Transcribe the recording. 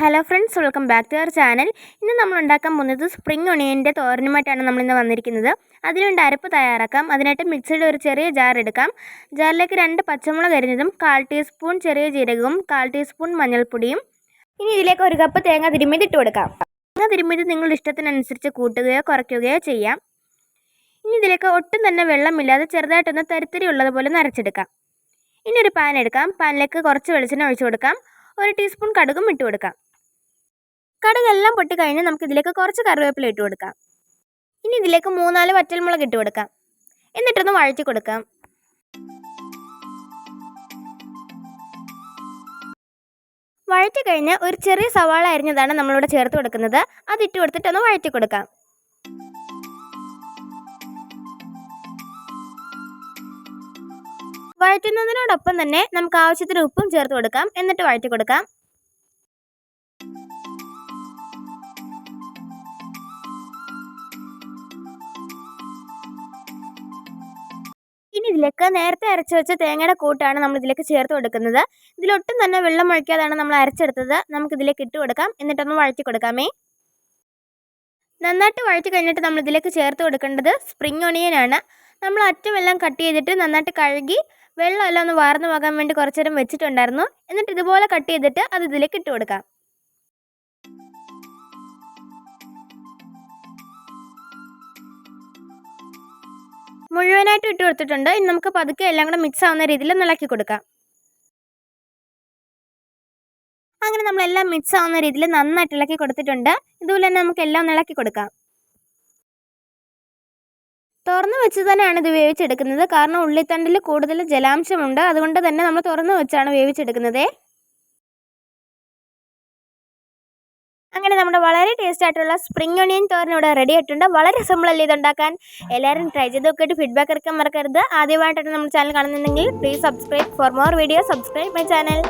Hello friends welcome back to our channel ഇന്ന് നമ്മൾ ഉണ്ടാക്കാൻ പോകുന്നത് സ്പ്രിംഗ് ഒണിയന്റെ തോരനുമായിട്ടാണ് നമ്മളിന്ന് വന്നിരിക്കുന്നത്. അതിനുവേണ്ടി അരപ്പ് തയ്യാറാക്കാം. അതിനായിട്ട് മിക്സിയുടെ ഒരു ചെറിയ ജാർ എടുക്കാം. ജാറിലേക്ക് രണ്ട് പച്ചമുളക് അരിഞ്ഞതും കാൽ ടീസ്പൂൺ ചെറിയ ജീരകവും കാൽ ടീസ്പൂൺ മഞ്ഞൾപ്പൊടിയും. ഇനി ഇതിലേക്ക് ഒരു കപ്പ് തേങ്ങ തിരുമ്മിയത് ഇട്ട് കൊടുക്കാം. തേങ്ങ തിരുമ്മിയത് നിങ്ങളുടെ ഇഷ്ടത്തിനനുസരിച്ച് കൂട്ടുകയോ കുറയ്ക്കുകയോ ചെയ്യാം. ഇനി ഇതിലേക്ക് ഒട്ടും തന്നെ വെള്ളമില്ലാതെ ചെറുതായിട്ടൊന്ന് തരിത്തരി ഉള്ളതുപോലെ നരച്ചെടുക്കാം. ഇനി ഒരു പാൻ എടുക്കാം. പാനിലേക്ക് കുറച്ച് വെളിച്ചെണ്ണ ഒഴിച്ചു കൊടുക്കാം. ഒരു ടീസ്പൂൺ കടുകും ഇട്ട് കൊടുക്കാം. കടുകെല്ലാം പൊട്ടി കഴിഞ്ഞാൽ നമുക്ക് ഇതിലേക്ക് കുറച്ച് കറിവേപ്പില ഇട്ട് കൊടുക്കാം. ഇനി ഇതിലേക്ക് മൂന്നാൽ വറ്റൽമുളക് ഇട്ട് കൊടുക്കാം. എന്നിട്ടൊന്ന് വഴറ്റി കൊടുക്കാം. വഴറ്റി കഴിഞ്ഞ് ഒരു ചെറിയ സവാള അരിഞ്ഞതാണ് നമ്മളിവിടെ ചേർത്ത് കൊടുക്കുന്നത്. അത് ഇട്ട് കൊടുത്തിട്ടൊന്ന് വഴറ്റി കൊടുക്കാം. വഴറ്റുന്നതിനോടൊപ്പം തന്നെ നമുക്ക് ആവശ്യത്തിന് ഉപ്പും ചേർത്ത് കൊടുക്കാം. എന്നിട്ട് വഴറ്റി കൊടുക്കാം. ഇതിലേക്ക് നേരത്തെ അരച്ചു വെച്ച തേങ്ങയുടെ കൂട്ടാണ് നമ്മൾ ഇതിലേക്ക് ചേർത്ത് കൊടുക്കുന്നത്. ഇതിലൊട്ടും തന്നെ വെള്ളം ഒഴിക്കാതാണ് നമ്മൾ അരച്ചെടുത്തത്. നമുക്ക് ഇതിലേക്ക് ഇട്ട് കൊടുക്കാം. എന്നിട്ടൊന്ന് വഴറ്റി കൊടുക്കാമേ. നന്നായിട്ട് വഴറ്റി കഴിഞ്ഞിട്ട് നമ്മൾ ഇതിലേക്ക് ചേർത്ത് കൊടുക്കേണ്ടത് സ്പ്രിംഗ് ഒണിയനാണ് നമ്മൾ അറ്റമെല്ലാം കട്ട് ചെയ്തിട്ട് നന്നായിട്ട് കഴുകി വെള്ളമെല്ലാം ഒന്ന് വാർന്നു പോകാൻ വേണ്ടി കുറച്ചേരം വെച്ചിട്ടുണ്ടായിരുന്നു. എന്നിട്ട് ഇതുപോലെ കട്ട് ചെയ്തിട്ട് അത് ഇതിലേക്ക് ഇട്ട് കൊടുക്കാം. മുഴുവനായിട്ട് ഇട്ട് കൊടുത്തിട്ടുണ്ട്. ഇനി നമുക്ക് പതുക്കെ എല്ലാം കൂടെ മിക്സ് ആവുന്ന രീതിയിൽ നിളക്കി കൊടുക്കാം. അങ്ങനെ നമ്മളെല്ലാം മിക്സ് ആവുന്ന രീതിയിൽ നന്നായിട്ട് ഇളക്കി കൊടുത്തിട്ടുണ്ട്. ഇതുപോലെ തന്നെ നമുക്ക് എല്ലാം ഇളക്കി കൊടുക്കാം. തുറന്നു വെച്ച് തന്നെയാണ് ഇത് വേവിച്ചെടുക്കുന്നത്. കാരണം ഉള്ളിത്തണ്ടിൽ കൂടുതൽ ജലാംശമുണ്ട്. അതുകൊണ്ട് തന്നെ നമ്മൾ തുറന്നു വെച്ചാണ് വേവിച്ചെടുക്കുന്നത്. അങ്ങനെ നമ്മുടെ വളരെ ടേസ്റ്റ് ആയിട്ടുള്ള സ്പ്രിംഗ് ഒണിയൻ തോരൻ ഇവിടെ റെഡി ആയിട്ടുണ്ട്. വളരെ സിമ്പിൾ അല്ലേ ഇതുണ്ടാക്കാൻ? എല്ലാവരും ട്രൈ ചെയ്ത് നോക്കിയിട്ട് ഫീഡ്ബാക്ക് ഇറക്കാൻ മറക്കരുത്. ആദ്യമായിട്ടാണ് നമ്മുടെ ചാനൽ കാണുന്നുണ്ടെങ്കിൽ please subscribe for more video subscribe my channel